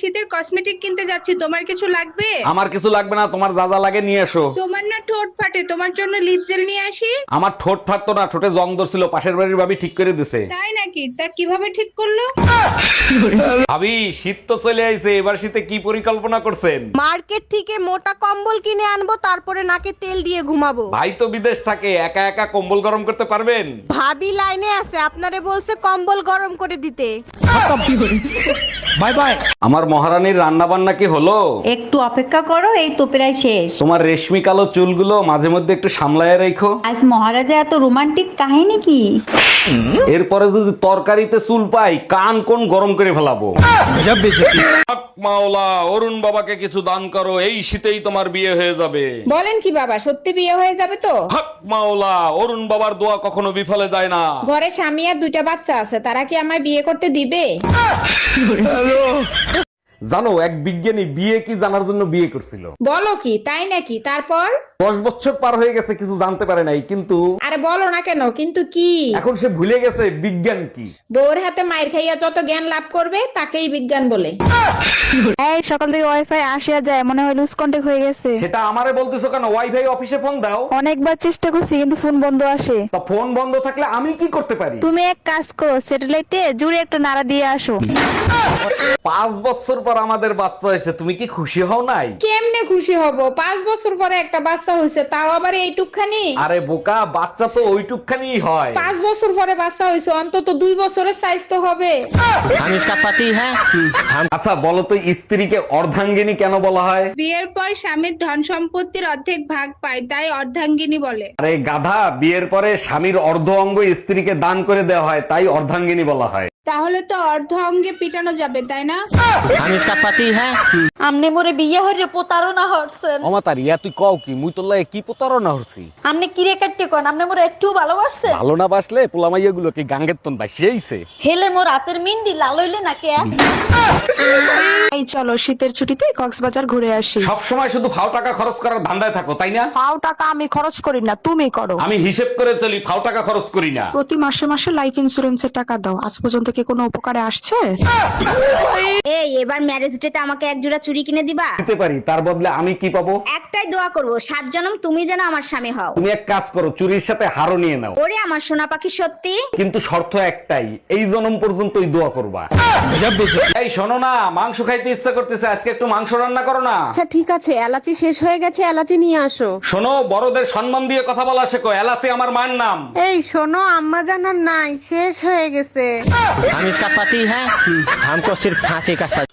শীতের কসমেটিক কিনতে যাচ্ছি তোমার কিছু লাগবে? আমার কিছু লাগবে না তোমার যা যা লাগে নিয়ে এসো। তোমার না ঠোঁট ফাটে তোমার জন্য লিপ জেল নিয়ে আসি? আমার ঠোঁট ফাটতো না ঠোঁটে জং ধরছিল পাশের বাড়ির ভাবি ঠিক করে দিছে। তাই নাকি? তা কীভাবে ঠিক করল? ভাবি শীত তো চলে আইছে এবার শীতে কি পরিকল্পনা করছেন? মার্কেট থেকে মোটা কম্বল কিনে আনব তারপরে নাকে তেল দিয়ে ঘুমাবো। ভাই তো বিদেশ থাকে একা একা কম্বল গরম করতে পারবেন? ভাবি লাইনে আছে আপনারে বলছে কম্বল গরম করে দিতে। Bye bye. আমার মহারানীর রান্না বান্না কি হলো? একটু অপেক্ষা করো এই তো প্রায় শেষ। তোমার রেশমি কালো চুলগুলো মাঝে মধ্যে একটু সামলায় রেখো। আজ মহারাজা এত রোমান্টিক কাহিনী কি? এরপরে যদি তরকারিতে চুল পাই কান কোন গরম করে ফেলাবো? মাওলা অরুণ বাবাকে কিছু দান করো এই শীতেই তোমার বিয়ে হয়ে যাবে। বলেন কি বাবা সত্যি বিয়ে হয়ে যাবে তো? হক মাওলা অরুণ বাবার দোয়া কখনো বিফলে যায় না। ঘরে স্বামী আর দুইটা বাচ্চা আছে তারা কি আমায় বিয়ে করতে দিবে? জানো এক বিজ্ঞানী বিয়ে কি জানার জন্য বিয়ে করছিল? বলো কি তাই নাকি? তারপর? দশ বছর পার হয়ে গেছে কিছু জানতে পারে নাই কিন্তু আরে বলো না কেন কিন্তু কি? এখন সে ভুলে গেছে বিজ্ঞান কি? বউর হাতে মায়ের খাইয়া যত জ্ঞান লাভ করবে তাকেই বিজ্ঞান বলে। এই সকাল থেকে ওয়াইফাই আসে আর যায় মনে হয় লুজ কন্টাক্ট হয়ে গেছে। সেটা আমারে বলতেছো কেন? ওয়াইফাই অফিসে ফোন দাও। অনেকবার চেষ্টা করছি কিন্তু ফোন বন্ধ আসে। তা ফোন বন্ধ থাকলে আমি কি করতে পারি? তুমি এক কাজ করো স্যাটেলাইটে জুড়ে একটা নাড়া দিয়ে আসো। পাঁচ বছর পর আমাদের বাচ্চা হয়েছে তুমি কি খুশি হও নাই? কেমনে খুশি হব? পাঁচ বছর পরে একটা বাচ্চা বাচ্চা হয়েছে তাও আবার এইটুকখানি? আরে বোকা বাচ্চা তো ওইটুকখানি হয়। পাঁচ বছর পরে বাচ্চা হয়েছে অন্তত দুই বছরের সাইজ তো হবে। আমি পাতি হ্যাঁ? আচ্ছা বলো তো স্ত্রীকে অর্ধাঙ্গিনী কেন বলা হয়? বিয়ের পর স্বামীর ধন সম্পত্তির অর্ধেক ভাগ পায় তাই অর্ধাঙ্গিনী বলে। আরে গাধা বিয়ের পরে স্বামীর অর্ধ অঙ্গ স্ত্রীকে দান করে দেওয়া হয় তাই অর্ধাঙ্গিনী বলা হয়। তাহলে তো অর্ধ অঙ্গে পিটানো যাবে তাই না? আমি পাতি হ্যাঁ? আমনে মোরে বিয়ে হরে প্রতারণা হরছেন। অমাতার ইয়া তুই কও কি মুই তোর লাগে কি প্রতারণা হচ্ছি আমনে কিরে কাটতে কোন? আমনে মোরে একটু ভালোবাসছেন? ভালো না বাসলে পোলামাইয়া গুলো কি গাঙ্গের তন বাসিয়েছে হেলে মোর রাতের মিন্দি লাল হইলে নাকি এই চলো শীতের ছুটিতে কক্সবাজার ঘুরে আসি। সব সময় শুধু ফাও টাকা খরচ করার ধান্দায় থাকো তাই না? পাও টাকা আমি খরচ করি না তুমি করো। আমি হিসেব করে চলি ফাও টাকা খরচ করি না। প্রতি মাসে মাসে লাইফ ইন্সুরেন্সের টাকা দাও আজ পর্যন্ত কি কোনো উপকারে আসছে? এই এবার ম্যারেজ ডেতে আমাকে এক জোড়া চুড়ি কিনে দিবা দিতে পারি তার বদলে আমি কি পাবো একটাই দোয়া করব সাত জনম তুমি যেন আমার স্বামী হও তুমি এক কাজ করো চুরির সাথে হারও নিয়ে নাও ওরে আমার সোনা পাখি সত্যি কিন্তু শর্ত একটাই এই জনম পর্যন্তই দোয়া করবা এই শোনো না মাংস খাইতে ইচ্ছা করতেছে আজকে একটু মাংস রান্না করো না আচ্ছা ঠিক আছে এলাচি শেষ হয়ে গেছে এলাচি নিয়ে আসো শোনো বড়দের সম্মান দিয়ে কথা বলা শেখো এলাসি আমার মায়ের নাম এই শোনো আম্মা জানার নাই শেষ হয়ে গেছে हम इसका पति है हमको सिर्फ फांसी का सजा